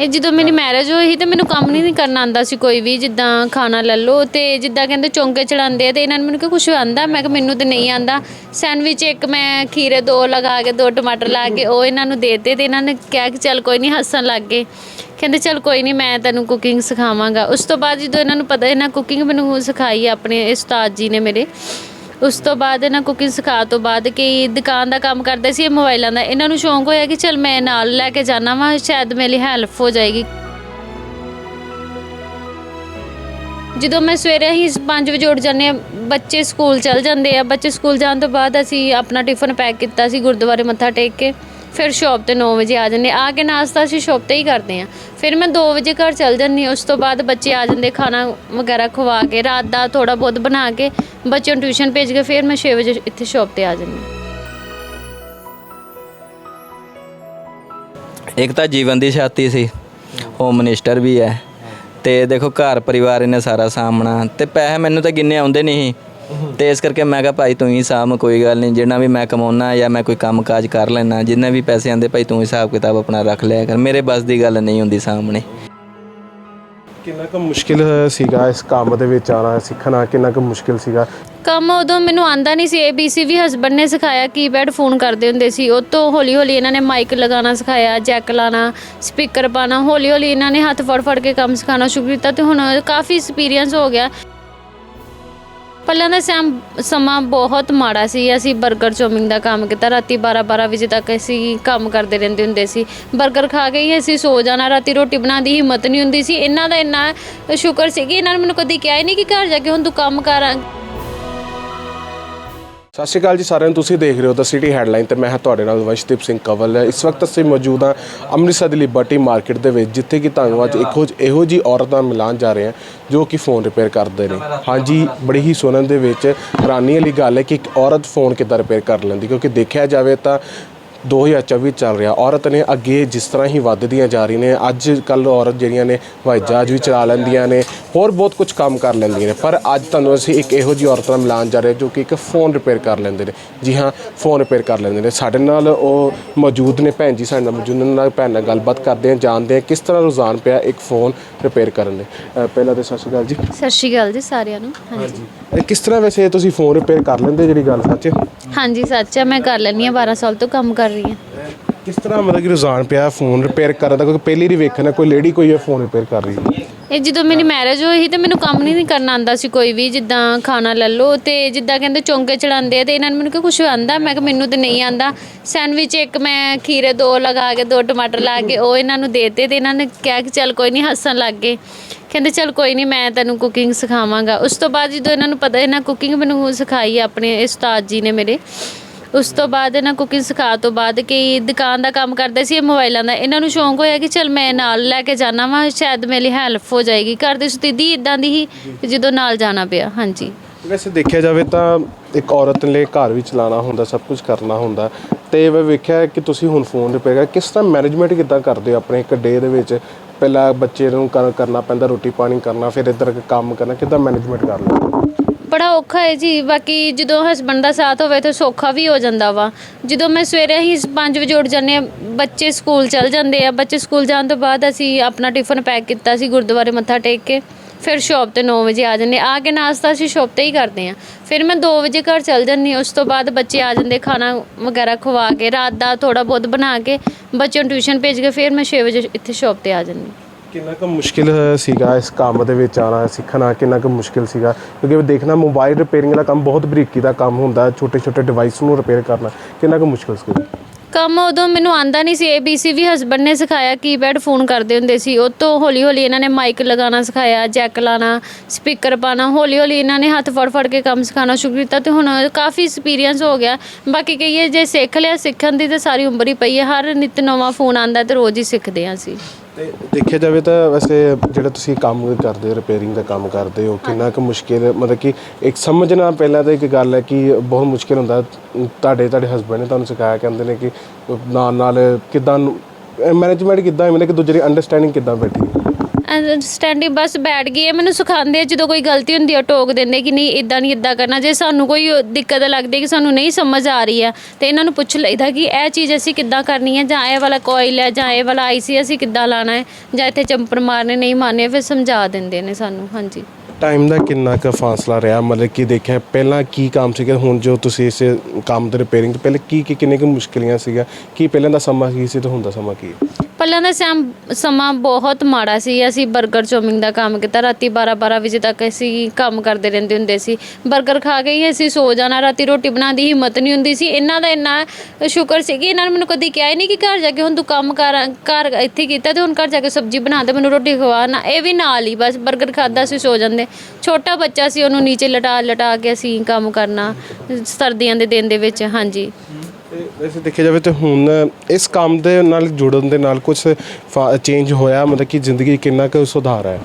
ਇਹ ਜਦੋਂ ਮੇਰੀ ਮੈਰਿਜ ਹੋਈ ਸੀ ਤੇ ਮੈਨੂੰ ਕੰਮ ਨਹੀਂ ਕਰਨਾ ਆਂਦਾ ਸੀ ਕੋਈ ਵੀ ਜਿੱਦਾਂ ਖਾਣਾ ਲੈ ਲਓ ਤੇ ਜਿੱਦਾਂ ਕਹਿੰਦੇ ਚੌਂਕੇ ਚੜਾਉਂਦੇ ਆ ਤੇ ਇਹਨਾਂ ਨੇ ਮੈਨੂੰ ਕਿਹਾ ਕੁਝ ਆਂਦਾ ਮੈਂ ਕਿਹਾ ਮੈਨੂੰ ਤੇ ਨਹੀਂ ਆਂਦਾ ਸੈਂਡਵਿਚ ਇੱਕ ਮੈਂ ਖੀਰੇ ਦੋ ਲਗਾ ਕੇ ਦੋ ਟਮਾਟਰ ਲਾ ਕੇ ਉਹ ਇਹਨਾਂ ਨੂੰ ਦੇ ਦਿੱਤੇ ਤੇ ਇਹਨਾਂ ਨੇ ਕਿਹਾ ਕਿ ਚੱਲ ਕੋਈ ਨਹੀਂ ਹੱਸਣ ਲੱਗ ਗਏ। ਕਹਿੰਦੇ ਚੱਲ ਕੋਈ ਨਹੀਂ ਮੈਂ ਤੈਨੂੰ ਕੁਕਿੰਗ ਸਿਖਾਵਾਂਗਾ। ਉਸ ਤੋਂ ਬਾਅਦ ਜਦੋਂ ਇਹਨਾਂ ਨੂੰ ਪਤਾ ਇਹਨਾਂ ਕੁਕਿੰਗ ਮੈਨੂੰ ਸਿਖਾਈ ਆਪਣੇ ਉਸਤਾਦ ਜੀ ਨੇ ਮੇਰੇ। ਉਸ ਤੋਂ ਬਾਅਦ ਇਹਨਾਂ ਕੁਕਿੰਗ ਸਿਖਾ ਤੋਂ ਬਾਅਦ ਕਿ ਦੁਕਾਨ ਦਾ ਕੰਮ ਕਰਦੇ ਸੀ, ਇਹ ਮੋਬਾਈਲਾਂ ਦਾ। ਇਹਨਾਂ ਨੂੰ ਸ਼ੌਂਕ ਹੋਇਆ ਕਿ ਚਲ ਮੈਂ ਨਾਲ ਲੈ ਕੇ ਜਾਣਾ ਵਾਂ, ਸ਼ਾਇਦ ਮੇਰੇ ਲਈ ਹੈਲਪ ਹੋ ਜਾਏਗੀ। ਜਦੋਂ ਮੈਂ ਸਵੇਰੇ ਹੀ 5 ਵਜੇ ਉੱਠ ਜਾਂਦੇ ਆ ਬੱਚੇ ਸਕੂਲ ਚਲ ਜਾਂਦੇ ਆ। ਬੱਚੇ ਸਕੂਲ ਜਾਣ ਤੋਂ ਬਾਅਦ ਅਸੀਂ ਆਪਣਾ ਟਿਫਨ ਪੈਕ ਕੀਤਾ ਸੀ ਗੁਰਦੁਆਰੇ ਮੱਥਾ ਟੇਕ ਕੇ। ਫਿਰ ਸ਼ਾਪ ਤੇ 9 ਵਜੇ ਆ ਜਾਂਦੇ ਆ। ਕੇ ਨਾਸ਼ਤਾ ਅਸੀਂ ਸ਼ਾਪ ਤੇ ਹੀ ਕਰਦੇ ਆ। ਫਿਰ ਮੈਂ 2 ਵਜੇ ਘਰ ਚਲ ਜਾਂਦੀ ਉਸ ਤੋਂ ਬਾਅਦ ਬੱਚੇ ਆ ਜਾਂਦੇ ਖਾਣਾ ਵਗੈਰਾ ਖਵਾ ਕੇ, ਰਾਤ ਦਾ ਥੋੜਾ ਬਹੁਤ ਬਣਾ ਕੇ, ਬੱਚਿਆਂ ਨੂੰ ਟਿਊਸ਼ਨ ਭੇਜ ਕੇ ਫਿਰ ਮੈਂ 6 ਵਜੇ ਇੱਥੇ ਸ਼ਾਪ ਤੇ ਆ ਜਾਂਦੀ ਇੱਕ ਤਾਂ ਜੀਵਨ ਦੀ ਛਾਤੀ ਸੀ। ਹੋਮ ਮਿਨਿਸਟਰ ਵੀ ਹੈ। ਤੇ ਦੇਖੋ ਘਰ ਪਰਿਵਾਰ ਇਹਨੇ ਸਾਰਾ ਸਾਹਮਣਾ ਤੇ ਪੈਸੇ ਮੈਨੂੰ ਤਾਂ ਗਿੰਨੇ ਆਉਂਦੇ ਨਹੀਂ ਤੇ ਇਸ ਕਰਕੇ ਮੈਂ ਕਿਹਾ ਭਾਈ ਤੂੰ ਹੀ ਸਾਂਭ ਕੋਈ ਗੱਲ ਨਹੀਂ ਜਿਹੜਾ ਵੀ ਮੈਂ ਕਮਾਉਣਾ ਜਾਂ ਮੈਂ ਕੋਈ ਕੰਮ ਕਾਜ ਕਰ ਲੈਣਾ ਜਿੰਨੇ ਵੀ ਪੈਸੇ ਆਂਦੇ ਭਾਈ ਤੂੰ ਹਿਸਾਬ ਕਿਤਾਬ ਆਪਣਾ ਰੱਖ ਲਿਆ ਕਰ ਮੇਰੇ ਬਸ ਦੀ ਗੱਲ ਨਹੀਂ ਹੁੰਦੀ ਸਾਹਮਣੇ। ਕਿੰਨਾ ਕੁ ਮੁਸ਼ਕਿਲ ਸੀਗਾ ਇਸ ਕੰਮ ਦੇ ਵਿੱਚ ਆਣਾ ਸਿੱਖਣਾ ਕਿੰਨਾ ਕੁ ਮੁਸ਼ਕਿਲ ਸੀਗਾ? ਕੰਮ ਉਦੋਂ ਮੈਨੂੰ ਆਂਦਾ ਨਹੀਂ ਸੀ ABC ਵੀ ਹਸਬੰਡ ਨੇ ਸਿਖਾਇਆ ਕੀਪੈਡ ਫੋਨ ਕਰਦੇ ਹੁੰਦੇ ਸੀ ਉਹ ਤੋਂ ਹੌਲੀ ਹੌਲੀ ਇਹਨਾਂ ਨੇ ਮਾਈਕ ਲਗਾਉਣਾ ਸਿਖਾਇਆ ਜੈਕ ਲਾਣਾ ਸਪੀਕਰ ਪਾਣਾ ਹੌਲੀ ਹੌਲੀ ਇਹਨਾਂ ਨੇ ਹੱਥ ਫੜ ਫੜ ਕੇ ਕੰਮ ਸਿਖਾਉਣਾ ਸ਼ੁਰੂ ਕੀਤਾ ਤੇ ਹੁਣ ਕਾਫੀ ਐਕਸਪੀਰੀਅੰਸ ਹੋ ਗਿਆ। ਪਹਿਲਾਂ ਦਾ ਸਮ- ਸਮਾਂ ਬਹੁਤ ਮਾੜਾ ਸੀ, ਅਸੀਂ 버ਗਰ ਚੌਮਿੰਗ ਦਾ ਕੰਮ ਕੀਤਾ, ਰਾਤੀ 12 12 ਵਜੇ ਤੱਕ ਅਸੀਂ ਕੰਮ ਕਰਦੇ ਰਹਿੰਦੇ ਹੁੰਦੇ ਸੀ। 버ਗਰ ਖਾ ਕੇ ਹੀ ਅਸੀਂ ਸੋ ਜਾਣਾ, ਰਾਤੀ ਰੋਟੀ ਬਣਾਉਣ ਦੀ ਹਿੰਮਤ ਨਹੀਂ ਹੁੰਦੀ ਸੀ। ਇਹਨਾਂ ਦਾ ਇੰਨਾ ਸ਼ੁਕਰ ਸੀ ਕਿ ਇਹਨਾਂ ਨੇ ਮੈਨੂੰ ਕਦੀ ਕਿਹਾ ਹੀ ਨਹੀਂ ਕਿ ਘਰ ਜਾ ਕੇ ਹੁਣ ਤੂੰ ਕੰਮ ਕਰਾਂ। ਸਤਿ ਸ਼੍ਰੀ ਅਕਾਲ ਜੀ, ਸਾਰਿਆਂ ਨੂੰ ਤੁਸੀਂ ਦੇਖ ਰਹੇ ਹੋ ਦ ਸਿਟੀ ਹੈਡਲਾਈਨ ਤੇ ਮੈਂ ਹਾਂ ਤੁਹਾਡੇ ਨਾਲ ਵੰਸ਼ਦੀਪ ਸਿੰਘ ਕੰਵਲ। ਇਸ ਵਕਤ ਅਸੀਂ ਮੌਜੂਦ ਹਾਂ ਅੰਮ੍ਰਿਤਸਰ ਦੀ ਲਿਬਰਟੀ ਮਾਰਕੀਟ ਦੇ ਵਿੱਚ, ਜਿੱਥੇ ਕਿ ਤੁਹਾਨੂੰ ਅੱਜ ਇੱਕੋ ਇਹੋ ਜੀ ਔਰਤ ਨਾਲ ਮਿਲਾਨ ਜਾ ਰਹੇ ਹਾਂ ਜੋ ਕਿ ਫੋਨ ਰਿਪੇਅਰ ਕਰਦੇ ਨੇ। ਹਾਂਜੀ, ਬੜੀ ਹੀ ਸੁਣਨ ਦੇ ਵਿੱਚ ਹੈਰਾਨੀ ਵਾਲੀ ਗੱਲ ਹੈ ਕਿ ਇੱਕ ਔਰਤ ਫੋਨ ਕਿੱਦਾਂ ਰਿਪੇਅਰ ਕਰ ਲੈਂਦੀ, ਕਿਉਂਕਿ ਦੇਖਿਆ ਜਾਵੇ ਤਾਂ 2024 ਚੱਲ ਰਿਹਾ। ਔਰਤ ਨੇ ਅੱਗੇ ਜਿਸ ਤਰ੍ਹਾਂ ਹੀ ਵੱਧਦੀਆਂ ਜਾ ਰਹੀਆਂ ਨੇ, ਅੱਜ ਕੱਲ ਔਰਤ ਜਿਹੜੀਆਂ ਨੇ ਹਵਾਈ ਜਹਾਜ਼ ਵੀ ਚਲਾ ਲੈਂਦੀਆਂ ਨੇ ਹੋਰ ਬਹੁਤ ਕੁਝ ਕੰਮ ਕਰ ਲੈਂਦੀਆਂ ਨੇ ਪਰ ਅੱਜ ਤੁਹਾਨੂੰ ਅਸੀਂ ਇੱਕ ਇਹੋ ਜਿਹੀ ਔਰਤ ਨਾਲ ਮਿਲਾਨ ਜਾ ਰਹੇ ਜੋ ਕਿ ਇੱਕ ਫੋਨ ਰਿਪੇਅਰ ਕਰ ਲੈਂਦੇ ਨੇ। ਜੀ ਹਾਂ ਫੋਨ ਰਿਪੇਅਰ ਕਰ ਲੈਂਦੇ ਨੇ। ਸਾਡੇ ਨਾਲ ਉਹ ਮੌਜੂਦ ਨੇ ਭੈਣ ਜੀ ਸਾਡੇ ਨਾਲ ਮੌਜੂਦ ਨੇ ਨਾਲ ਭੈਣ ਨਾਲ ਗੱਲਬਾਤ ਕਰਦੇ ਹਾਂ ਜਾਣਦੇ ਹਾਂ ਕਿਸ ਤਰ੍ਹਾਂ ਰੁਝਾਨ ਪਿਆ ਇੱਕ ਫੋਨ ਰਿਪੇਅਰ ਕਰਨ ਦੇ ਪਹਿਲਾਂ ਤਾਂ ਸਤਿ ਸ਼੍ਰੀ ਅਕਾਲ ਜੀ। ਸਤਿ ਸ਼੍ਰੀ ਅਕਾਲ ਜੀ ਸਾਰਿਆਂ ਨੂੰ। ਹਾਂਜੀ। ਇਹ ਕਿਸ ਤਰ੍ਹਾਂ ਵੈਸੇ ਤੁਸੀਂ ਫੋਨ ਰਿਪੇਅਰ ਕਰ ਲੈਂਦੇ ਜਿਹੜੀ ਗੱਲ ਸੱਚ ਹਾਂਜੀ ਸੱਚ ਹੈ ਮੈਂ ਕਰ ਲੈਂਦੀ ਹਾਂ 12 ਸਾਲ ਤੋਂ ਕੰਮ ਕਰ ਰਹੀ ਹਾਂ। ਕਿਸ ਤਰ੍ਹਾਂ ਮਤਲਬ ਕਿ ਰੁਝਾਨ ਪਿਆ ਫੋਨ ਰਿਪੇਅਰ ਕਰਨ ਦਾ? ਕਿਉਂਕਿ ਪਹਿਲੀ ਵਾਰੀ ਵੇਖਣਾ ਕੋਈ ਲੇਡੀ ਕੋਈ ਹੈ ਫੋਨ ਰਿਪੇਅਰ ਕਰ ਰਹੀ ਹੈ। ਇਹ ਜਦੋਂ ਮੇਰੀ ਮੈਰਿਜ ਹੋਈ ਸੀ ਤੇ ਮੈਨੂੰ ਕੰਮ ਨਹੀਂ ਕਰਨਾ ਆਂਦਾ ਸੀ ਕੋਈ ਵੀ ਜਿੱਦਾਂ ਖਾਣਾ ਲੈ ਲਓ ਤੇ ਜਿੱਦਾਂ ਕਹਿੰਦੇ ਚੌਂਕੇ ਚੜਾਉਂਦੇ ਆ ਤੇ ਇਹਨਾਂ ਨੇ ਮੈਨੂੰ ਕਿਹਾ ਕੁਝ ਆਂਦਾ ਮੈਂ ਕਿਹਾ ਮੈਨੂੰ ਤੇ ਨਹੀਂ ਆਂਦਾ ਸੈਂਡਵਿਚ ਇੱਕ ਮੈਂ ਖੀਰੇ ਦੋ ਲਗਾ ਕੇ ਦੋ ਟਮਾਟਰ ਲਾ ਕੇ ਉਹ ਇਹਨਾਂ ਨੂੰ ਦੇ ਦਿੱਤੇ ਤੇ ਇਹਨਾਂ ਨੇ ਕਿਹਾ ਕਿ ਚੱਲ ਕੋਈ ਨਹੀਂ ਹੱਸਣ ਲੱਗ ਗਏ। ਕਹਿੰਦੇ ਚੱਲ ਕੋਈ ਨਹੀਂ ਮੈਂ ਤੈਨੂੰ ਕੁਕਿੰਗ ਸਿਖਾਵਾਂਗਾ। ਉਸ ਤੋਂ ਬਾਅਦ ਜਦੋਂ ਇਹਨਾਂ ਨੂੰ ਪਤਾ ਇਹਨਾਂ ਕੁਕਿੰਗ ਮੈਨੂੰ ਸਿਖਾਈ ਆਪਣੇ ਉਸਤਾਦ ਜੀ ਨੇ ਮੇਰੇ। ਉਸ ਤੋਂ ਬਾਅਦ ਇਹਨਾਂ ਕੁਕਿੰਗ ਸਿਖਾ ਤੋਂ ਬਾਅਦ ਕਿ ਦੁਕਾਨ ਦਾ ਕੰਮ ਕਰਦੇ ਸੀ, ਇਹ ਮੋਬਾਈਲਾਂ ਦਾ। ਇਹਨਾਂ ਨੂੰ ਸ਼ੌਂਕ ਹੋਇਆ ਕਿ ਚਲ ਮੈਂ ਨਾਲ ਲੈ ਕੇ ਜਾਣਾ ਵਾ, ਸ਼ਾਇਦ ਮੇਰੇ ਲਈ ਹੈਲਪ ਹੋ ਜਾਏਗੀ। ਘਰ ਦੀ ਸਥਿਤੀ ਇਦਾਂ ਦੀ ਹੀ ਜਦੋਂ ਨਾਲ ਜਾਣਾ ਪਿਆ, ਹਾਂਜੀ। ਵੈਸੇ ਦੇਖਿਆ ਜਾਵੇ ਤਾਂ ਇੱਕ ਔਰਤ ਲਈ ਘਰ ਵੀ ਚਲਾਉਣਾ ਹੁੰਦਾ, ਸਭ ਕੁਝ ਕਰਨਾ ਹੁੰਦਾ। ਤੇ ਮੈਂ ਵੇਖਿਆ ਕਿ ਤੁਸੀਂ ਹੁਣ ਫੋਨ ਰਿਪੇਅਰ ਕਰ ਕਿਸ ਤਰ੍ਹਾਂ ਮੈਨੇਜਮੈਂਟ ਕਿੱਦਾਂ ਕਰਦੇ ਹੋ ਆਪਣੇ ਇੱਕ ਡੇ ਦੇ ਵਿੱਚ? ਪਹਿਲਾਂ ਬੱਚੇ ਨੂੰ ਕਰਨਾ ਪੈਂਦਾ ਰੋਟੀ ਪਾਣੀ ਕਰਨਾ, ਫਿਰ ਇੱਧਰ ਕੰਮ ਕਰਨਾ, ਕਿੱਦਾਂ ਮੈਨੇਜਮੈਂਟ ਕਰ ਲੈਂਦੇ ਬੜਾ ਔਖਾ ਹੈ ਜੀ। ਬਾਕੀ ਜਦੋਂ ਹਸਬੰਡ ਦਾ ਸਾਥ ਹੋਵੇ ਤਾਂ ਸੌਖਾ ਵੀ ਹੋ ਜਾਂਦਾ ਵਾ। ਜਦੋਂ ਮੈਂ ਸਵੇਰੇ ਹੀ 5 ਵਜੇ ਉੱਠ ਜਾਂਦੇ ਹਾਂ, ਬੱਚੇ ਸਕੂਲ ਚਲ ਜਾਂਦੇ ਆ। ਬੱਚੇ ਸਕੂਲ ਜਾਣ ਤੋਂ ਬਾਅਦ ਅਸੀਂ ਆਪਣਾ ਟਿਫਨ ਪੈਕ ਕੀਤਾ ਸੀ, ਗੁਰਦੁਆਰੇ ਮੱਥਾ ਟੇਕ ਕੇ। ਫਿਰ ਸ਼ਾਪ ਤੇ 9 ਵਜੇ ਆ ਜਾਂਦੇ ਆ ਕੇ ਨਾਸ਼ਤਾ ਅਸੀਂ ਸ਼ਾਪ ਤੇ ਹੀ ਕਰਦੇ ਆ ਫਿਰ ਮੈਂ 2 ਵਜੇ ਘਰ ਚਲ ਜਾਂਦੀ ਉਸ ਤੋਂ ਬਾਅਦ ਬੱਚੇ ਆ ਜਾਂਦੇ ਖਾਣਾ ਵਗੈਰਾ ਖਵਾ ਕੇ, ਰਾਤ ਦਾ ਥੋੜਾ ਬਹੁਤ ਬਣਾ ਕੇ, ਬੱਚਿਆਂ ਨੂੰ ਟਿਊਸ਼ਨ ਭੇਜ ਕੇ ਫਿਰ ਮੈਂ 6 ਵਜੇ ਇੱਥੇ ਸ਼ਾਪ ਤੇ ਆ ਜਾਂਦੀ ਕਿੰਨਾ ਕੁ ਮੁਸ਼ਕਿਲ ਸੀਗਾ ਇਸ ਕੰਮ ਦੇ ਵਿੱਚ ਆਣਾ ਸਿੱਖਣਾ ਕਿੰਨਾ ਕੁ ਮੁਸ਼ਕਿਲ ਸੀਗਾ? ਕਿਉਂਕਿ ਦੇਖਣਾ ਮੋਬਾਈਲ ਰਿਪੇਅਰਿੰਗ ਦਾ ਕੰਮ ਬਹੁਤ ਬਰੀਕੀ ਦਾ ਕੰਮ ਹੁੰਦਾ ਛੋਟੇ ਛੋਟੇ ਡਿਵਾਈਸ ਨੂੰ ਰਿਪੇਅਰ ਕਰਨਾ, ਕਿੰਨਾ ਕੁ ਮੁਸ਼ਕਿਲ ਸੀ ਕੰਮ ਉਦੋਂ ਮੈਨੂੰ ਆਂਦਾ ਨਹੀਂ ਸੀ ABC ਵੀ ਹਸਬੰਡ ਨੇ ਸਿਖਾਇਆ ਕੀਪੈਡ ਫੋਨ ਕਰਦੇ ਹੁੰਦੇ ਸੀ, ਉਹ ਤੋਂ ਹੌਲੀ ਹੌਲੀ ਇਹਨਾਂ ਨੇ ਮਾਈਕ ਲਗਾਉਣਾ ਸਿਖਾਇਆ ਜੈਕ ਲਾਣਾ ਸਪੀਕਰ ਪਾਣਾ ਹੌਲੀ ਹੌਲੀ ਇਹਨਾਂ ਨੇ ਹੱਥ ਫੜ ਫੜ ਕੇ ਕੰਮ ਸਿਖਾਉਣਾ ਸ਼ੁਰੂ ਕੀਤਾ ਤੇ ਹੁਣ ਕਾਫੀ ਐਕਸਪੀਰੀਅੰਸ ਹੋ ਗਿਆ। ਬਾਕੀ ਕਹੀਏ, ਜੇ ਸਿੱਖ ਲਿਆ, ਸਿੱਖਣ ਦੀ ਤਾਂ ਸਾਰੀ ਉਮਰ ਹੀ ਪਈ ਹੈ, ਹਰ ਨਿਤ ਨਵਾਂ ਫੋਨ ਆਂਦਾ ਤੇ ਰੋਜ਼ ਹੀ ਸਿੱਖਦੇ ਹਾਂ ਅਸੀਂ। ਤੇ ਦੇਖਿਆ ਜਾਵੇ ਤਾਂ ਵੈਸੇ ਜਿਹੜਾ ਤੁਸੀਂ ਕੰਮ ਕਰਦੇ ਹੋ ਰਿਪੇਅਰਿੰਗ ਦਾ ਕੰਮ ਕਰਦੇ ਹੋ ਕਿੰਨਾ ਕੁ ਮੁਸ਼ਕਿਲ ਮਤਲਬ ਕਿ ਇੱਕ ਸਮਝਣਾ ਪਹਿਲਾਂ ਤਾਂ ਇੱਕ ਗੱਲ ਹੈ ਕਿ ਬਹੁਤ ਮੁਸ਼ਕਿਲ ਹੁੰਦਾ ਤੁਹਾਡੇ ਤੁਹਾਡੇ ਹਸਬੰਡ ਨੇ ਤੁਹਾਨੂੰ ਸਿਖਾਇਆ ਕਹਿੰਦੇ ਨੇ ਕਿ ਨਾਲ ਨਾਲ ਕਿਦਾਂ ਮੈਨੇਜਮੈਂਟ ਕਿਦਾਂ ਮਤਲਬ ਕਿ ਦੂਜੇ ਦੀ ਅੰਡਰਸਟੈਂਡਿੰਗ ਕਿਦਾਂ ਬੈਠੀ ਹੈ? ਅੰਡਰਸਟੈਂਡਿੰਗ ਬਸ ਬੈਠ ਗਈ ਹੈ, ਮੈਨੂੰ ਸਿਖਾਉਂਦੇ ਆ ਜਦੋਂ ਕੋਈ ਗਲਤੀ ਹੁੰਦੀ ਆ ਟੋਕ ਦਿੰਦੇ ਕਿ ਨਹੀਂ ਇਦਾਂ ਨਹੀਂ ਇਦਾਂ ਕਰਨਾ। ਜੇ ਸਾਨੂੰ ਕੋਈ ਦਿੱਕਤ ਲੱਗਦੀ ਕਿ ਸਾਨੂੰ ਨਹੀਂ ਸਮਝ ਆ ਰਹੀ ਆ ਤੇ ਇਹਨਾਂ ਨੂੰ ਪੁੱਛ ਲਈਦਾ ਕਿ ਇਹ ਚੀਜ਼ ਅਸੀਂ ਕਿੱਦਾਂ ਕਰਨੀ ਹੈ, ਜਾਂ ਇਹ ਵਾਲਾ ਕੋਇਲ ਹੈ, ਜਾਂ ਇਹ ਵਾਲਾ ਆਈਸੀ ਅਸੀਂ ਕਿੱਦਾਂ ਲਾਣਾ ਹੈ, ਜਾਂ ਇੱਥੇ ਚੰਪਰ ਮਾਰਨੇ, ਨਹੀਂ ਮਾਰਨੇ, ਫਿਰ ਸਮਝਾ ਦਿੰਦੇ ਨੇ ਸਾਨੂੰ, ਹਾਂਜੀ। ਟਾਈਮ ਦਾ ਕਿੰਨਾ ਕੁ ਫਾਸਲਾ ਰਿਹਾ? ਮਤਲਬ ਕਿ ਦੇਖਿਆ, ਪਹਿਲਾਂ ਕੀ ਕੰਮ ਸੀਗਾ? ਹੁਣ ਜੋ ਤੁਸੀਂ ਇਸ ਕੰਮ ਦੇ ਰਿਪੇਅਰਿੰਗ ਤੋਂ ਪਹਿਲੇ ਕੀ ਕੀ ਕਿੰਨੇ ਕੁ ਮੁਸ਼ਕਲੀਆਂ ਸੀਗਾ ਕੀ ਪਹਿਲਾਂ ਦਾ ਸਮਾਂ ਕੀ ਸੀ ਤੇ ਹੁਣ ਦਾ ਸਮਾਂ ਕੀ ਹੈ? ਪਹਿਲਾਂ ਦਾ ਸਮ, ਸਮਾਂ ਬਹੁਤ ਮਾੜਾ ਸੀ। ਅਸੀਂ 버ਗਰ ਚੌਮਿੰਗ ਦਾ ਕੰਮ ਕੀਤਾ। ਰਾਤੀ 12-12 ਵਜੇ ਤੱਕ ਅਸੀਂ ਕੰਮ ਕਰਦੇ ਰਹਿੰਦੇ ਹੁੰਦੇ ਸੀ। 버ਗਰ ਖਾ ਕੇ ਹੀ ਅਸੀਂ ਸੋ ਜਾਣਾ। ਰਾਤੀ ਰੋਟੀ ਬਣਾਉਣ ਦੀ ਹਿੰਮਤ ਨਹੀਂ ਹੁੰਦੀ ਸੀ। ਇਹਨਾਂ ਦਾ ਇੰਨਾ ਸ਼ੁਕਰ ਸੀ ਕਿ ਇਹਨਾਂ ਨੇ ਮੈਨੂੰ ਕਦੀ ਕਿਹਾ ਹੀ ਨਹੀਂ ਕਿ ਘਰ ਜਾ ਕੇ ਹੁਣ ਤੂੰ ਕੰਮ ਕਰ, ਘਰ ਇੱਥੇ ਕੀਤਾ ਤੇ ਹੁਣ ਘਰ ਜਾ ਕੇ ਸਬਜ਼ੀ ਬਣਾ ਦੇ, ਮੈਨੂੰ ਰੋਟੀ ਖਵਾ ਨਾ। ਇਹ ਵੀ ਨਾਲ ਹੀ ਬਸ 버ਗਰ ਖਾਦਾ ਸੀ ਸੋ ਜਾਂਦੇ। ਛੋਟਾ ਬੱਚਾ ਸੀ, ਉਹਨੂੰ ਨੀਚੇ ਲਟਾ ਲਟਾ ਕੇ ਅਸੀਂ ਕੰਮ ਕਰਨਾ ਸਰਦੀਆਂ ਦੇ ਦਿਨ ਦੇ ਵਿੱਚ। ਹਾਂਜੀ। ਤੇ ਵੈਸੇ ਦੇਖਿਆ ਜਾਵੇ ਤੇ ਹੁਣ ਇਸ ਕੰਮ ਦੇ ਨਾਲ ਜੁੜਨ ਦੇ ਨਾਲ ਕੁਝ ਚੇਂਜ ਹੋਇਆ, ਮਤਲਬ ਕਿ ਜ਼ਿੰਦਗੀ ਕਿੰਨਾ ਕੁ ਸੁਧਾਰ ਹੈ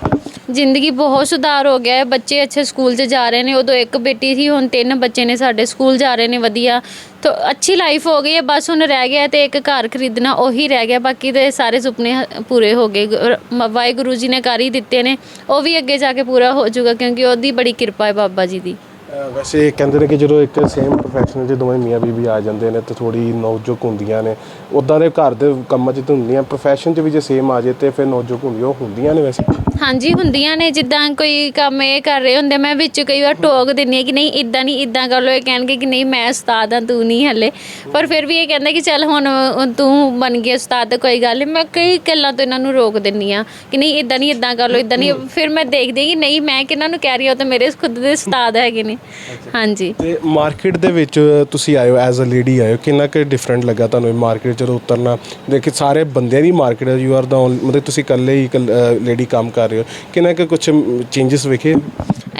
ਜ਼ਿੰਦਗੀ ਬਹੁਤ ਸੁਧਾਰ ਹੋ ਗਿਆ ਹੈ। ਬੱਚੇ ਅੱਛੇ ਸਕੂਲ 'ਚ ਜਾ ਰਹੇ ਨੇ। ਉਦੋਂ ਇੱਕ ਬੇਟੀ ਸੀ, ਹੁਣ ਤਿੰਨ ਬੱਚੇ ਨੇ। ਸਾਡੇ ਸਕੂਲ ਜਾ ਰਹੇ ਨੇ, ਵਧੀਆ। ਤਾਂ, ਅੱਛੀ ਲਾਈਫ ਹੋ ਗਈ ਹੈ। ਬਸ ਹੁਣ ਰਹਿ ਗਿਆ ਤੇ ਇੱਕ ਘਰ ਖਰੀਦਣਾ, ਉਹੀ ਰਹਿ ਗਿਆ। ਬਾਕੀ ਦੇ ਸਾਰੇ ਸੁਪਨੇ ਪੂਰੇ ਹੋ ਗਏ। ਵਾਹਿਗੁਰੂ ਜੀ ਨੇ ਕਰ ਹੀ ਦਿੱਤੇ ਨੇ। ਉਹ ਵੀ ਅੱਗੇ ਜਾ ਕੇ ਪੂਰਾ ਹੋ ਜਾਊਗਾ, ਕਿਉਂਕਿ ਉਹਦੀ ਬੜੀ ਕਿਰਪਾ ਹੈ ਬਾਬਾ ਜੀ ਦੀ। ਵੈਸੇ ਕਹਿੰਦੇ ਨੇ ਕਿ ਜਦੋਂ ਇੱਕ ਸੇਮ ਪ੍ਰੋਫੈਸ਼ਨ 'ਚ ਦੋਵੇਂ ਮੀਆਂ ਬੀਬੀ ਆ ਜਾਂਦੇ ਨੇ ਤੇ ਥੋੜ੍ਹੀ ਨੋਕ-ਝੋਕ ਹੁੰਦੀਆਂ ਨੇ। ਉਦਾਂ ਦੇ ਘਰ ਦੇ ਕੰਮਾਂ 'ਚ ਤਾਂ ਹੁੰਦੀਆਂ ਪ੍ਰੋਫੈਸ਼ਨ 'ਚ ਵੀ ਜੇ ਸੇਮ ਆ ਜੇ ਤੇ ਫਿਰ ਨੋਕ-ਝੋਕ ਹੁੰਦੀ ਉਹ ਹੁੰਦੀਆਂ ਨੇ ਵੈਸੇ। ਹਾਂਜੀ ਹੁੰਦੀਆਂ ਨੇ ਜਿੱਦਾਂ ਕੋਈ ਕੰਮ ਇਹ ਕਰ ਰਹੇ ਹੁੰਦੇ ਮੈਂ ਵਿੱਚ ਕਈ ਵਾਰ ਟੋਕ ਦਿੰਦੀ ਹਾਂ ਕਿ ਨਹੀਂ ਇਦਾਂ ਨਹੀਂ ਇਦਾਂ ਕਰ ਲਓ ਇਹ ਕਹਿਣਗੇ ਕਿ ਨਹੀਂ ਮੈਂ ਉਸਤਾਦ ਹਾਂ ਤੂੰ ਨਹੀਂ ਹਲੇ। ਪਰ ਫਿਰ ਵੀ ਇਹ ਕਹਿੰਦਾ ਕਿ ਚੱਲ ਹੁਣ ਤੂੰ ਬਣ ਗਿਆ ਉਸਤਾਦ ਤਾਂ ਕੋਈ ਗੱਲ ਨਹੀਂ ਮੈਂ ਕਈ ਗੱਲਾਂ ਤੋਂ ਇਹਨਾਂ ਨੂੰ ਰੋਕ ਦਿੰਦੀ ਆ ਕਿ ਨਹੀਂ ਇਦਾਂ ਨਹੀਂ ਇਦਾਂ ਕਰ ਲਓ ਇਦਾਂ ਨਹੀਂ। ਫਿਰ ਮੈਂ ਦੇਖਦੀ ਹਾਂ ਕਿ ਨਹੀਂ ਮੈਂ ਕਿਹਨਾਂ ਨੂੰ ਕਹਿ ਰਹੀ ਹਾਂ ਉਹ ਤਾਂ ਮੇਰੇ ਖੁਦ ਦੇ ਉਸਤਾਦ ਹੈਗੇ ਨੇ। ਹਾਂਜੀ। ਤੇ ਮਾਰਕੀਟ ਦੇ ਵਿੱਚ ਤੁਸੀਂ ਹੋ ਐਜ਼ ਅ ਲੇਡੀ ਹੋ ਕਿੰਨਾ ਕੁ ਡਿਫਰੈਂਟ ਲੱਗਾ ਤੁਹਾਨੂੰ ਮਾਰਕੀਟ ਜਦੋਂ ਉਤਰਨਾ, ਦੇਖੀ ਸਾਰੇ ਬੰਦਿਆਂ ਦੀ ਮਾਰਕੀਟ ਯੂ ਆਰ ਦਾ ਮਤਲਬ ਤੁਸੀਂ ਇਕੱਲੇ ਹੀ ਲੇਡੀ ਕੰਮ ਕਰ ਰਹੇ ਹੋ। ਕਿੰਨਾ ਕੁ ਕੁਝ ਚੇਂਜਸ ਵੇਖੇ?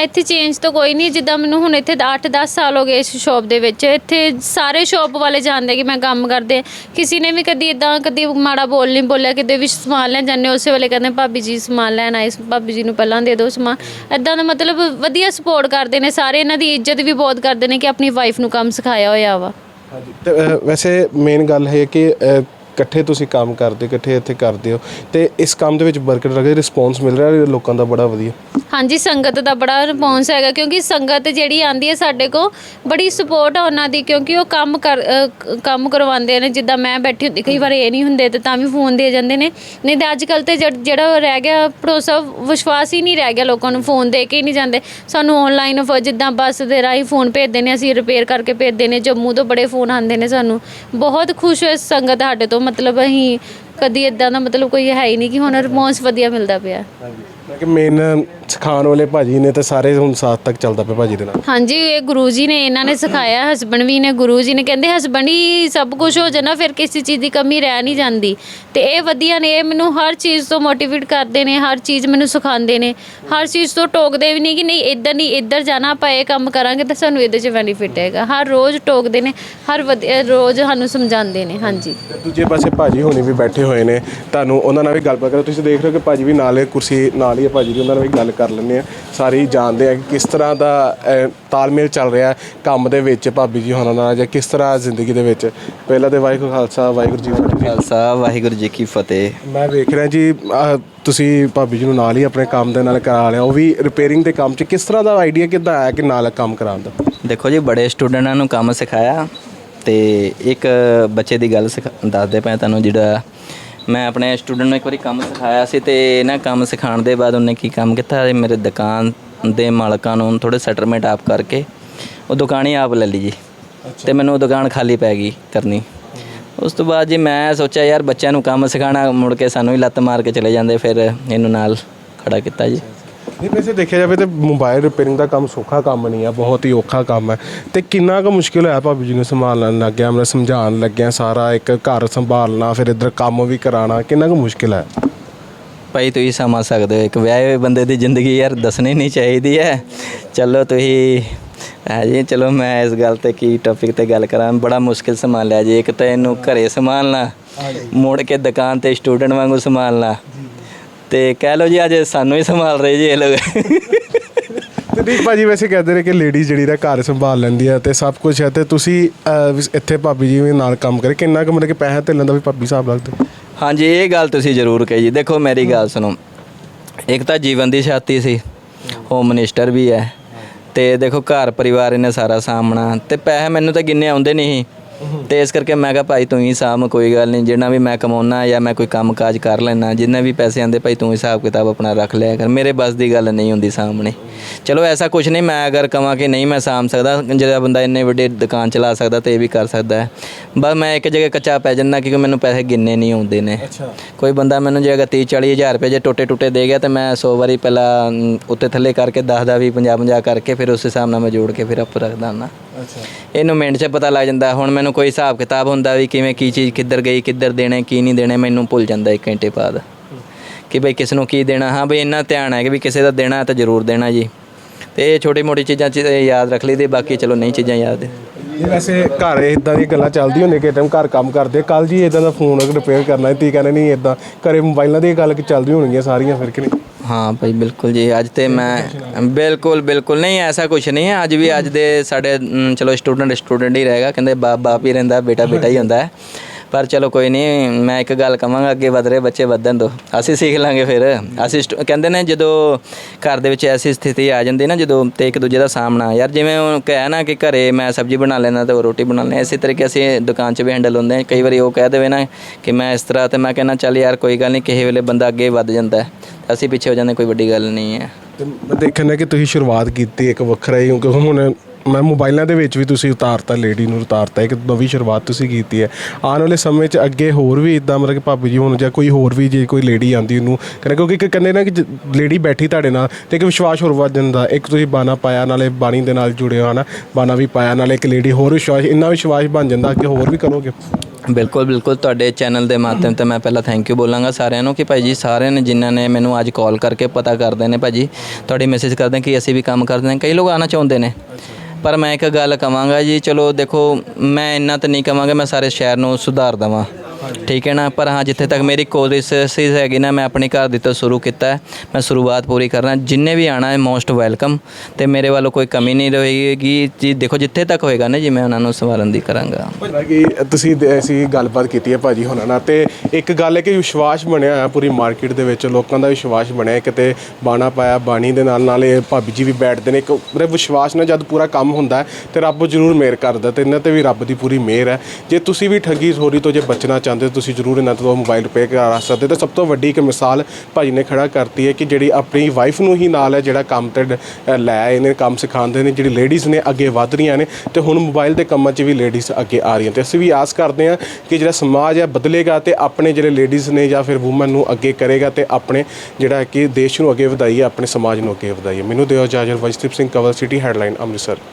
ਇੱਥੇ ਚੇਂਜ ਤਾਂ ਕੋਈ ਨਹੀਂ, ਜਿੱਦਾਂ ਮੈਨੂੰ ਹੁਣ ਇੱਥੇ 8-10 ਸਾਲ ਹੋ ਗਏ ਇਸ ਸ਼ਾਪ ਦੇ ਵਿੱਚ। ਇੱਥੇ ਸਾਰੇ ਸ਼ਾਪ ਵਾਲੇ ਜਾਣਦੇ ਕਿ ਮੈਂ ਕੰਮ ਕਰਦੇ ਕਿਸੇ ਨੇ ਵੀ ਕਦੀ ਇਦਾਂ ਕਦੀ ਮਾੜਾ ਬੋਲ ਨਹੀਂ ਬੋਲਿਆ, ਕਿਤੇ ਵੀ ਸਮਾਨ ਲੈਣ ਜਾਂਦੇ ਉਸੇ ਵੇਲੇ ਕਹਿੰਦੇ, ਭਾਬੀ ਜੀ, ਸਮਾਨ ਲੈਣ ਆਏ ਭਾਬੀ ਜੀ ਨੂੰ ਪਹਿਲਾਂ ਦੇ ਦਿਓ ਸਮਾਨ। ਇਦਾਂ ਦਾ ਮਤਲਬ ਵਧੀਆ ਸਪੋਰਟ ਕਰਦੇ ਨੇ, ਸਾਰੇ ਇਹਨਾਂ ਦੀ ਇੱਜ਼ਤ ਵੀ ਬਹੁਤ ਕਰਦੇ ਨੇ ਕਿ ਆਪਣੀ ਵਾਈਫ ਨੂੰ ਕੰਮ ਸਿਖਾਇਆ ਹੋਇਆ ਵਾ। ਹਾਂਜੀ। ਤੇ ਅਹ, ਵੈਸੇ ਮੇਨ ਗੱਲ ਹੈ ਕਿ ਅਹ, ਇਕੱਠੇ ਤੁਸੀਂ ਕੰਮ ਕਰਦੇ ਇਕੱਠੇ ਇੱਥੇ ਕਰਦੇ ਹੋ ਤੇ ਇਸ ਕੰਮ ਦੇ ਵਿੱਚ ਵਰਕਰ ਰਗੇ ਰਿਸਪੌਂਸ ਮਿਲ ਰਿਹਾ ਲੋਕਾਂ ਦਾ ਬੜਾ ਵਧੀਆ? ਹਾਂਜੀ ਸੰਗਤ ਦਾ ਬੜਾ ਰਿਸਪੌਂਸ ਹੈਗਾ ਕਿਉਂਕਿ ਸੰਗਤ ਜਿਹੜੀ ਆਂਦੀ ਹੈ ਸਾਡੇ ਕੋ ਬੜੀ ਸਪੋਰਟ ਆ ਉਹਨਾਂ ਦੀ ਕਿਉਂਕਿ ਉਹ ਕੰਮ ਕਰ ਅ, ਕੰਮ ਕਰਵਾਉਂਦੇ ਨੇ ਜਿੱਦਾਂ ਮੈਂ ਬੈਠੀ ਹੁੰਦੀ ਕਈ ਵਾਰ ਇਹ ਨਹੀਂ ਹੁੰਦੇ ਤੇ ਤਾਂ ਵੀ ਫੋਨ ਦੇ ਜਾਂਦੇ ਨੇ। ਨਹੀਂ ਤੇ ਅੱਜ ਕੱਲ ਤੇ ਜੜ- ਜਿਹੜਾ ਉਹ ਰਹਿ ਗਿਆ ਭਰੋਸਾ ਵਿਸ਼ਵਾਸ ਹੀ ਨਹੀਂ ਰਹਿ ਗਿਆ ਲੋਕਾਂ ਨੂੰ ਫੋਨ ਦੇ ਕੇ ਹੀ ਨਹੀਂ ਜਾਂਦੇ। ਸਾਨੂੰ ਆਨਲਾਈਨ ਜਿੱਦਾਂ ਬੱਸ ਦੇ ਰਾਹੀਂ ਫੋਨ ਭੇਜਦੇ ਨੇ ਅਸੀਂ ਰਿਪੇਅਰ ਕਰਕੇ ਭੇਜਦੇ ਨੇ ਜੰਮੂ ਤੋਂ ਬੜੇ ਫੋਨ ਆਉਂਦੇ ਨੇ ਸਾਨੂੰ। ਬਹੁਤ ਖੁਸ਼ ਹੋਏ ਸੰਗਤ ਸਾਡੇ ਤੋਂ ਮਤਲਬ ਅਸੀਂ ਕਦੀ ਇਦਾਂ ਦਾ ਮਤਲਬ ਕੋਈ ਹੈ ਹੀ ਨਹੀਂ ਕਿ ਹੁਣ ਰਿਸਪੌਂਸ ਵਧੀਆ ਮਿਲਦਾ ਪਿਆ। ਮੈਂ ਕਿ ਮੇਨ ਸਿਖਾਉਣ ਵਾਲੇ ਭਾਜੀ ਨੇ ਤੇ ਸਾਰੇ ਹੁਣ ਸਾਥ ਤੱਕ ਚੱਲਦਾ ਪਿਆ ਭਾਜੀ ਦੇ ਨਾਲ। ਹਾਂਜੀ ਇਹ ਗੁਰੂ ਜੀ ਨੇ ਇਹਨਾਂ ਨੇ ਸਿਖਾਇਆ ਹਸਬੰਡ ਵੀ ਨੇ ਗੁਰੂ ਜੀ ਨੇ। ਕਹਿੰਦੇ ਹਸਬੰਡ ਹੀ ਸਭ ਕੁਝ ਹੋ ਜਾਣਾ ਫਿਰ ਕਿਸੇ ਚੀਜ਼ ਦੀ ਕਮੀ ਰਹਿ ਨਹੀਂ ਜਾਂਦੀ। ਤੇ ਇਹ ਵਧੀਆ ਨੇ ਇਹ ਮੈਨੂੰ ਹਰ ਚੀਜ਼ ਤੋਂ ਮੋਟੀਵੇਟ ਕਰਦੇ ਨੇ ਹਰ ਚੀਜ਼ ਮੈਨੂੰ ਸਿਖਾਉਂਦੇ ਨੇ। ਹਰ ਚੀਜ਼ ਤੋਂ ਟੋਕਦੇ ਵੀ ਨਹੀਂ ਕਿ ਨਹੀਂ ਇੱਧਰ ਨਹੀਂ ਇੱਧਰ ਜਾਣਾ ਆਪਾਂ ਇਹ ਕੰਮ ਕਰਾਂਗੇ ਤਾਂ ਸਾਨੂੰ ਇਹਦੇ 'ਚ ਬੈਨੀਫਿਟ ਹੈਗਾ। ਹਰ ਰੋਜ਼ ਟੋਕਦੇ ਨੇ ਹਰ ਵਧੀਆ ਰੋਜ਼ ਸਾਨੂੰ ਸਮਝਾਉਂਦੇ ਨੇ ਹਾਂਜੀ। ਤੇ ਦੂਜੇ ਪਾਸੇ ਭਾਜੀ ਹੋਣੀ ਵੀ ਬੈਠੇ ਹੋਏ ਨੇ ਤੁਹਾਨੂੰ ਉਹਨਾਂ ਨਾਲ ਵੀ ਗੱਲਬਾਤ ਕਰੋ ਤੁਸੀਂ ਦੇਖ ਰਹੇ ਹੋ ਕਿ ਭਾਜੀ ਵੀ ਨਾਲ ਕੁਰਸੀ ਨਾਲ ਹੀ ਹੈ ਭਾਜੀ ਦੀ ਉਹਨਾਂ ਨਾਲ ਵੀ ਗੱਲ ਕਰ ਲੈਂਦੇ ਆ ਸਾਰੇ ਹੀ ਜਾਣਦੇ ਆ ਕਿ ਕਿਸ ਤਰ੍ਹਾਂ ਦਾ ਅਹ, ਤਾਲਮੇਲ ਚੱਲ ਰਿਹਾ ਕੰਮ ਦੇ ਵਿੱਚ ਭਾਬੀ ਜੀ ਹੋਣਾ ਨਾਲ ਜਾਂ ਕਿਸ ਤਰ੍ਹਾਂ ਜ਼ਿੰਦਗੀ ਦੇ ਵਿੱਚ। ਪਹਿਲਾਂ ਤੇ ਵਾਹਿਗੁਰੂ ਖਾਲਸਾ ਵਾਹਿਗੁਰੂ ਜੀ ਕੀ ਫਤਿਹ। ਖਾਲਸਾ ਵਾਹਿਗੁਰੂ ਜੀ ਕੀ ਫਤਿਹ। ਮੈਂ ਵੇਖ ਰਿਹਾ ਜੀ ਆਹ, ਤੁਸੀਂ ਭਾਬੀ ਜੀ ਨੂੰ ਨਾਲ ਹੀ ਆਪਣੇ ਕੰਮ ਦੇ ਨਾਲ ਕਰਾ ਲਿਆ। ਉਹ ਵੀ ਰਿਪੇਅਰਿੰਗ ਦੇ ਕੰਮ 'ਚ ਕਿਸ ਤਰ੍ਹਾਂ ਦਾ ਆਈਡੀਆ ਕਿੱਦਾਂ ਆਇਆ ਕਿ ਨਾਲ ਕੰਮ ਕਰਾਉਣ ਦਾ? ਦੇਖੋ ਜੀ ਬੜੇ ਸਟੂਡੈਂਟਾਂ ਨੂੰ ਕੰਮ ਸਿਖਾਇਆ ਤੇ ਇੱਕ ਬੱਚੇ ਦੀ ਗੱਲ ਸਿਖਾ- ਦੱਸਦੇ ਪਏ ਤੁਹਾਨੂੰ ਜਿਹੜਾ ਮੈਂ ਆਪਣੇ ਸਟੂਡੈਂਟ ਨੂੰ ਇੱਕ ਵਾਰੀ ਕੰਮ ਸਿਖਾਇਆ ਸੀ ਤੇ ਨਾ ਕੰਮ ਸਿਖਾਉਣ ਦੇ ਬਾਅਦ ਉਹਨੇ ਕੀ ਕੰਮ ਕੀਤਾ ਇਹ ਮੇਰੇ ਦੁਕਾਨ ਦੇ ਮਾਲਕਾਂ ਨੂੰ ਥੋੜੇ ਸੈਟਲਮੈਂਟ ਆਪ ਕਰਕੇ ਉਹ ਦੁਕਾਨ ਹੀ ਆਪ ਲੈ ਲਈ ਜੀ ਤੇ ਮੈਨੂੰ ਉਹ ਦੁਕਾਨ ਖਾਲੀ ਪੈ ਗਈ ਕਰਨੀ। ਉਸ ਤੋਂ ਬਾਅਦ ਜੀ ਮੈਂ ਸੋਚਿਆ ਯਾਰ ਬੱਚਿਆਂ ਨੂੰ ਕੰਮ ਸਿਖਾਉਣਾ ਮੁੜ ਕੇ ਸਾਨੂੰ ਹੀ ਲੱਤ ਮਾਰ ਕੇ ਚਲੇ ਜਾਂਦੇ ਫਿਰ ਇਹਨੂੰ ਨਾਲ ਖੜਾ ਕੀਤਾ ਜੀ। ਨਹੀਂ ਵੈਸੇ ਦੇਖਿਆ ਜਾਵੇ ਤੇ ਮੋਬਾਈਲ ਰਿਪੇਅਰਿੰਗ ਦਾ ਕੰਮ ਸੌਖਾ ਕੰਮ ਨਹੀਂ ਆ ਬਹੁਤ ਹੀ ਔਖਾ ਕੰਮ ਹੈ ਤੇ ਕਿੰਨਾ ਕੁ ਮੁਸ਼ਕਿਲ ਹੋਇਆ ਭਾਬੀ ਜੀ ਨੂੰ ਸੰਭਾਲਣ ਲੱਗਿਆ ਮੈਂ ਸਮਝਾਉਣ ਲੱਗਿਆ ਸਾਰਾ ਇੱਕ ਘਰ ਸੰਭਾਲਣਾ ਫਿਰ ਇੱਧਰ ਕੰਮ ਵੀ ਕਰਾਉਣਾ ਕਿੰਨਾ ਕੁ ਮੁਸ਼ਕਿਲ ਹੈ ਭਾਈ ਤੁਸੀਂ ਸਮਝ ਸਕਦੇ ਹੋ ਇੱਕ ਵਿਆਹੇ ਹੋਏ ਬੰਦੇ ਦੀ ਜ਼ਿੰਦਗੀ ਯਾਰ ਦੱਸਣੀ ਨਹੀਂ ਚਾਹੀਦੀ ਹੈ। ਚਲੋ ਤੁਸੀਂ ਹੈ ਜੀ ਚਲੋ ਮੈਂ ਇਸ ਗੱਲ ਤੇ ਕੀ ਟੌਪਿਕ ਤੇ ਗੱਲ ਕਰਾਂ ਬੜਾ ਮੁਸ਼ਕਿਲ ਸੰਭਾਲ ਲਿਆ ਜੀ ਇੱਕ ਤਾਂ ਇਹਨੂੰ ਘਰੇ ਸੰਭਾਲਣਾ ਮੁੜ ਕੇ ਦੁਕਾਨ ਤੇ ਸਟੂਡੈਂਟ ਵਾਂਗੂ ਸੰਭਾਲਣਾ। ਤੇ ਕਹਿ ਲਓ ਜੀ ਅੱਜ ਸਾਨੂੰ ਹੀ ਸੰਭਾਲ ਰਹੇ ਜੀ ਇਹ ਲੋਕ। ਤੇ ਠੀਕ ਭਾਜੀ ਵੈਸੇ ਕਹਿੰਦੇ ਨੇ ਕਿ ਲੇਡੀ ਜਿਹੜੀ ਦਾ ਘਰ ਸੰਭਾਲ ਲੈਂਦੀ ਹੈ ਤੇ ਸਭ ਕੁਝ ਹੈ ਤੇ ਤੁਸੀਂ ਅਹ, ਇੱਥੇ ਭਾਬੀ ਜੀ ਵੀ ਨਾਲ ਕੰਮ ਕਰੇ। ਕਿੰਨਾ ਕੁ ਮਤਲਬ ਕਿ ਪੈਸਾ ਤੇ ਲੈਂਦਾ ਵੀ ਭਾਬੀ ਸਾਹਿਬ ਲੱਗਦੇ? ਹਾਂਜੀ ਇਹ ਗੱਲ ਤੁਸੀਂ ਜ਼ਰੂਰ ਕਹੀ ਜੀ। ਦੇਖੋ ਮੇਰੀ ਗੱਲ ਸੁਣੋ। ਇੱਕ ਤਾਂ ਜੀਵਨ ਦੀ ਛਾਤੀ ਸੀ। ਹੋਮ ਮਿਨਿਸਟਰ ਵੀ ਹੈ। ਤੇ ਦੇਖੋ ਘਰ ਪਰਿਵਾਰ ਇਹਨੇ ਸਾਰਾ ਸਾਹਮਣਾ ਤੇ ਪੈਸੇ ਮੈਨੂੰ ਤਾਂ ਗਿੰਨੇ ਆਉਂਦੇ ਨਹੀਂ ਤੇ ਇਸ ਕਰਕੇ ਮੈਂ ਕਿਹਾ ਭਾਈ ਤੂੰ ਹੀ ਸਾਂਭ ਕੋਈ ਗੱਲ ਨਹੀਂ ਜਿੰਨਾ ਵੀ ਮੈਂ ਕਮਾਉਣਾ ਜਾਂ ਮੈਂ ਕੋਈ ਕੰਮ ਕਾਜ ਕਰ ਲੈਣਾ ਜਿੰਨੇ ਵੀ ਪੈਸੇ ਆਂਦੇ ਭਾਈ ਤੂੰ ਹਿਸਾਬ ਕਿਤਾਬ ਆਪਣਾ ਰੱਖ ਲਿਆ ਕਰ ਮੇਰੇ ਬਸ ਦੀ ਗੱਲ ਨਹੀਂ ਹੁੰਦੀ ਸਾਹਮਣੇ। ਚਲੋ ਐਸਾ ਕੁਝ ਨਹੀਂ ਮੈਂ ਅਗਰ ਕਵਾਂ ਕਿ ਨਹੀਂ ਮੈਂ ਸਾਂਭ ਸਕਦਾ ਜਿਹੜਾ ਬੰਦਾ ਇੰਨੇ ਵੱਡੇ ਦੁਕਾਨ ਚਲਾ ਸਕਦਾ ਤੇ ਇਹ ਵੀ ਕਰ ਸਕਦਾ ਹੈ। ਬਸ ਮੈਂ ਇੱਕ ਜਗ੍ਹਾ ਕੱਚਾ ਪੈ ਜਾਂਦਾ ਕਿਉਂਕਿ ਮੈਨੂੰ ਪੈਸੇ ਗਿਣਨੇ ਨਹੀਂ ਆਉਂਦੇ ਨੇ। ਕੋਈ ਬੰਦਾ ਮੈਨੂੰ ਜੇ ਅਗਰ 30 40 ਹਜ਼ਾਰ ਰੁਪਏ ਜੇ ਟੋਟੇ ਟੁੱਟੇ ਦੇ ਗਿਆ ਤੇ ਮੈਂ 100 ਵਾਰੀ ਪਹਿਲਾਂ ਉੱਤੇ ਥੱਲੇ ਕਰਕੇ 10 ਦਾ ਵੀ 50 50 ਕਰਕੇ ਫਿਰ ਉਸ ਹਿਸਾਬ ਨਾਲ ਮੈਂ ਜੋੜ ਕੇ ਫਿਰ ਉੱਪਰ ਰੱਖਦਾ ਅੱਛਾ ਇਹਨੂੰ ਮਿੰਟ 'ਚ ਪਤਾ ਲੱਗ ਜਾਂਦਾ। ਹੁਣ ਮੈਨੂੰ ਕੋਈ ਹਿਸਾਬ ਕਿਤਾਬ ਹੁੰਦਾ ਵੀ ਕਿਵੇਂ ਕੀ ਚੀਜ਼ ਕਿੱਧਰ ਗਈ ਕਿੱਧਰ ਦੇਣੇ ਕੀ ਨਹੀਂ ਦੇਣੇ ਮੈਨੂੰ ਭੁੱਲ ਜਾਂਦਾ ਇੱਕ ਘੰਟੇ ਬਾਅਦ। ਕਿ ਬਈ ਕਿਸ ਨੂੰ ਕੀ ਦੇਣਾ। ਹਾਂ ਬਈ ਇੰਨਾ ਧਿਆਨ ਹੈ ਕਿ ਵੀ ਕਿਸੇ ਦਾ ਦੇਣਾ ਤਾਂ ਜ਼ਰੂਰ ਦੇਣਾ ਜੀ। ਤੇ ਇਹ ਛੋਟੀ ਮੋਟੀ ਚੀਜ਼ਾਂ ਚ ਯਾਦ ਰੱਖ ਲਈਦੀ ਬਾਕੀ ਚਲੋ ਨਹੀਂ ਚੀਜ਼ਾਂ ਯਾਦ। ਇਹ ਵੈਸੇ ਘਰ ਇਦਾਂ ਦੀਆਂ ਗੱਲਾਂ ਚੱਲਦੀਆਂ ਹੁੰਦੀਆਂ ਕਿ ਟਾਈਮ ਘਰ ਕੰਮ ਕਰਦੇ। ਕੱਲ ਜੀ ਇਦਾਂ ਦਾ ਫੋਨ ਰਿਪੇਅਰ ਕਰਨਾ ਤੀ ਕਹਿੰਦੇ ਨਹੀਂ ਇਦਾਂ ਘਰੇ ਮੋਬਾਈਲਾਂ ਦੀ ਗੱਲ ਕਿ ਚੱਲਦੀਆਂ ਹੋਣਗੀਆਂ ਸਾਰੀਆਂ ਫਿਰ ਕਿ ਨਹੀਂ? ਹਾਂ ਭਾਈ ਬਿਲਕੁਲ ਜੀ। ਅੱਜ ਤੇ ਮੈਂ ਬਿਲਕੁਲ ਬਿਲਕੁਲ ਨਹੀਂ ਐਸਾ ਕੁਝ ਨਹੀਂ ਹੈ। ਅੱਜ ਵੀ ਅੱਜ ਦੇ ਸਾਡੇ ਅਮ, ਚਲੋ ਸਟੂਡੈਂਟ ਸਟੂਡੈਂਟ ਹੀ ਰਹੇਗਾ। ਕਹਿੰਦੇ ਬਾਪ ਬਾਪ ਹੀ ਰਹਿੰਦਾ ਬੇਟਾ ਬੇਟਾ ਹੀ ਹੁੰਦਾ ਹੈ। ਪਰ ਚਲੋ ਕੋਈ ਨਹੀਂ ਮੈਂ ਇੱਕ ਗੱਲ ਕਵਾਂਗਾ, ਅੱਗੇ ਵਧ ਰਹੇ ਬੱਚੇ ਵਧਣ ਦੋ। ਅਸੀਂ ਸਿੱਖ ਲਾਂਗੇ ਫਿਰ। ਅਸੀਂ ਸਟੂ- ਕਹਿੰਦੇ ਨੇ ਜਦੋਂ ਘਰ ਦੇ ਵਿੱਚ ਐਸੀ ਸਥਿਤੀ ਆ ਜਾਂਦੀ ਨਾ, ਜਦੋਂ ਤੇ ਇੱਕ ਦੂਜੇ ਦਾ ਸਾਹਮਣਾ, ਯਾਰ ਜਿਵੇਂ ਉਹ ਕਹਿਆ ਨਾ ਕਿ ਘਰੇ ਮੈਂ ਸਬਜ਼ੀ ਬਣਾ ਲੈਣਾ ਤੇ ਉਹ ਰੋਟੀ ਬਣਾ ਲੈਣਾ ਇਸੇ ਤਰੀਕੇ ਅਸੀਂ ਦੁਕਾਨ 'ਚ ਵੀ ਹੈਂਡਲ ਹੁੰਦੇ ਹਾਂ। ਕਈ ਵਾਰੀ ਉਹ ਕਹਿ ਦੇਵੇ ਨਾ ਕਿ ਮੈਂ ਇਸ ਤਰ੍ਹਾਂ ਤੇ ਮੈਂ ਕਹਿੰਦਾ, ਚੱਲ ਯਾਰ ਕੋਈ ਗੱਲ ਨਹੀਂ ਕਿਸੇ ਵੇਲੇ ਬੰਦਾ ਅੱਗੇ ਵੱਧ ਜਾਂਦਾ ਹੈ। ਅਸੀਂ ਪਿੱਛੇ ਹੋ ਜਾਂਦੇ, ਕੋਈ ਵੱਡੀ ਗੱਲ ਨਹੀਂ ਹੈ। ਤੇ ਮੈਂ ਦੇਖਣਾ ਕਿ ਤੁਸੀਂ ਸ਼ੁਰੂਆਤ ਕੀਤੀ ਇੱਕ ਵੱਖਰਾ ਹੀ, ਕਿਉਂਕਿ ਹੁਣ ਮੈਂ ਮੋਬਾਈਲਾਂ ਦੇ ਵਿੱਚ ਵੀ ਤੁਸੀਂ ਉਤਾਰਤਾ ਲੇਡੀ ਨੂੰ ਉਤਾਰਤਾ, ਇੱਕ ਨਵੀਂ ਸ਼ੁਰੂਆਤ ਤੁਸੀਂ ਕੀਤੀ ਹੈ। ਆਉਣ ਵਾਲੇ ਸਮੇਂ 'ਚ ਅੱਗੇ ਹੋਰ ਵੀ ਇਦਾਂ ਮਤਲਬ ਕਿ ਭਾਬੀ ਜੀ ਹੁਣ ਜਾਂ ਕੋਈ ਹੋਰ ਵੀ ਜੇ ਕੋਈ ਲੇਡੀ ਆਂਦੀ ਉਹਨੂੰ, ਕਹਿੰਦੇ ਕਿਉਂਕਿ ਇੱਕ ਕਹਿੰਦੇ ਨਾ ਕਿ ਲੇਡੀ ਬੈਠੀ ਤੁਹਾਡੇ ਨਾਲ ਤੇ ਇੱਕ ਵਿਸ਼ਵਾਸ ਹੋਰ ਵੱਧ ਜਾਂਦਾ, ਇੱਕ ਤੁਸੀਂ ਬਾਣਾ ਪਾਇਆ, ਨਾਲੇ ਬਾਣੀ ਦੇ ਨਾਲ ਜੁੜੇ ਹੋ ਹਨਾ ਬਾਣਾ ਵੀ ਪਾਇਆ, ਨਾਲੇ ਇੱਕ ਲੇਡੀ ਹੋਰ ਵਿਸ਼ਵਾਸ, ਇੰਨਾ ਵਿਸ਼ਵਾਸ ਬਣ ਜਾਂਦਾ ਕਿ ਹੋਰ ਵੀ ਕਰੋਗੇ? ਬਿਲਕੁਲ ਬਿਲਕੁਲ, ਤੁਹਾਡੇ ਚੈਨਲ ਦੇ ਮਾਧਿਅਮ ਤੇ ਮੈਂ ਪਹਿਲਾਂ ਥੈਂਕ ਯੂ ਬੋਲਾਂਗਾ ਸਾਰਿਆਂ ਨੂੰ ਕਿ ਭਾਈ ਜੀ ਸਾਰਿਆਂ ਨੇ ਜਿਨ੍ਹਾਂ ਨੇ ਮੈਨੂੰ ਅੱਜ ਕਾਲ ਕਰਕੇ ਪਤਾ ਕਰਦੇ ਨੇ ਭਾਜੀ ਤੁਹਾਡੀ ਮੈਸੇਜ ਕਰਦੇ ਕਿ ਅਸੀਂ ਵੀ ਕੰਮ ਕਰਦੇ ਹਾਂ ਕਈ ਲੋਕ ਆਣਾ ਚਾਹੁੰਦੇ ਨੇ। ਪਰ ਮੈਂ ਇੱਕ ਗੱਲ ਕਵਾਂਗਾ ਜੀ, ਚਲੋ ਦੇਖੋ, ਮੈਂ ਇੰਨਾ ਤਾਂ ਨਹੀਂ ਕਵਾਂਗਾ, ਮੈਂ ਸਾਰੇ ਸ਼ਹਿਰ ਨੂੰ ਸੁਧਾਰ ਦੇਵਾਂ। ਠੀਕ ਹੈ ਨਾ? ਪਰ ਹਾਂ, ਜਿੱਥੇ ਤੱਕ ਮੇਰੀ ਕੋਸ਼ਿਸ਼ ਹੈਗੀ ਨਾ, ਮੈਂ ਆਪਣੇ ਘਰ ਦੀ ਤੋਂ ਸ਼ੁਰੂ ਕੀਤਾ ਹੈ। ਮੈਂ ਸ਼ੁਰੂਆਤ ਪੂਰੀ ਕਰਨਾ। ਜਿੰਨੇ ਵੀ ਆਣਾ ਹੈ ਮੋਸਟ ਵੈਲਕਮ ਤੇ ਮੇਰੇ ਵੱਲੋਂ ਕੋਈ ਕਮੀ ਨਹੀਂ ਰਹੇਗੀ। ਜੀ, ਦੇਖੋ, ਜਿੱਥੇ ਤੱਕ ਹੋਏਗਾ ਨਾ, ਜੀ, ਮੈਂ ਉਹਨਾਂ ਨੂੰ ਸੰਭਾਲਣ ਦੀ ਕਰਾਂਗਾ। ਕਿ ਤੁਸੀਂ ਦ- ਅਸੀਂ ਗੱਲਬਾਤ ਕੀਤੀ ਹੈ ਭਾਜੀ ਹੁਣਾਂ ਨਾਲ। ਤੇ ਇੱਕ ਗੱਲ ਹੈ ਕਿ ਵਿਸ਼ਵਾਸ ਬਣਿਆ ਹੋਇਆ ਪੂਰੀ ਮਾਰਕੀਟ ਦੇ ਵਿੱਚ। ਲੋਕਾਂ ਦਾ ਵਿਸ਼ਵਾਸ ਬਣਿਆ ਹੈ। ਕਿਤੇ ਬਾਣਾ ਪਾਇਆ, ਬਾਣੀ ਦੇ ਨਾਲ ਨਾਲ ਇਹ ਭਾਬੀ ਜੀ ਵੀ ਬੈਠਦੇ ਨੇ। ਇੱਕ ਮਤਲਬ ਵਿਸ਼ਵਾਸ ਨਾਲ ਜਦ ਪੂਰਾ ਕੰਮ ਹੁੰਦਾ ਹੈ, ਤੇ ਰੱਬ ਜ਼ਰੂਰ ਮਿਹਰ ਕਰਦਾ ਤੇ ਇਹਨਾਂ ਤੇ ਵੀ ਰੱਬ ਦੀ ਪੂਰੀ ਮਿਹਰ ਹੈ। ਜੇ ਤੁਸੀਂ ਵੀ ਠੱਗੀ ਸੋਰੀ ਤੋਂ ਜੇ ਬਚਣਾ ਚਾਹੁੰਦੇ ਚਾਹੁੰਦੇ ਹੋ ਤੁਸੀਂ ਜ਼ਰੂਰ ਇਹਨਾਂ ਤੋਂ ਮੋਬਾਈਲ ਰਿਪੇਅਰ ਕਰਾ ਸਕਦੇ ਹੋ। ਤੇ ਸਭ ਤੋਂ ਵੱਡੀ ਇੱਕ ਮਿਸਾਲ ਭਾਜੀ ਨੇ ਖੜਾ ਕਰਤੀ ਹੈ ਕਿ ਜਿਹੜੀ ਆਪਣੀ ਵਾਈਫ ਨੂੰ ਹੀ ਨਾਲ ਹੈ, ਜਿਹੜਾ ਕੰਮ ਤੇ ਡ- ਲੈ ਆਏ ਨੇ, ਕੰਮ ਸਿਖਾਉਂਦੇ ਨੇ, ਜਿਹੜੀ ਲੇਡੀਜ਼ ਨੇ ਅੱਗੇ ਵਧ ਰਹੀਆਂ ਨੇ, ਤੇ ਹੁਣ ਮੋਬਾਈਲ ਦੇ ਕੰਮਾਂ 'ਚ ਵੀ ਲੇਡੀਜ਼ ਅੱਗੇ ਆ ਰਹੀਆਂ ਤੇ ਅਸੀਂ ਵੀ ਆਸ ਕਰਦੇ ਹਾਂ ਕਿ ਜਿਹੜਾ ਸਮਾਜ ਹੈ, ਬਦਲੇਗਾ ਤੇ ਆਪਣੇ ਜਿਹੜੇ ਲੇਡੀਜ਼ ਨੇ ਜਾਂ ਫਿਰ ਔਮਨ ਨੂੰ ਅੱਗੇ ਕਰੇਗਾ ਤੇ ਆਪਣੇ ਜਿਹੜਾ ਕਿ ਦੇਸ਼ ਨੂੰ ਅੱਗੇ ਵਧਾਈਏ, ਆਪਣੇ ਸਮਾਜ ਨੂੰ ਅੱਗੇ ਵਧਾਈਏ। ਮੈਨੂੰ ਦਿਓ ਇਜਾਜ਼ਤ, ਵਜਦੀਪ ਸਿੰਘ, ਕਵਲ ਸਿਟੀ ਹੈਡਲਾਈਨ ਅੰਮ੍ਰਿਤਸਰ।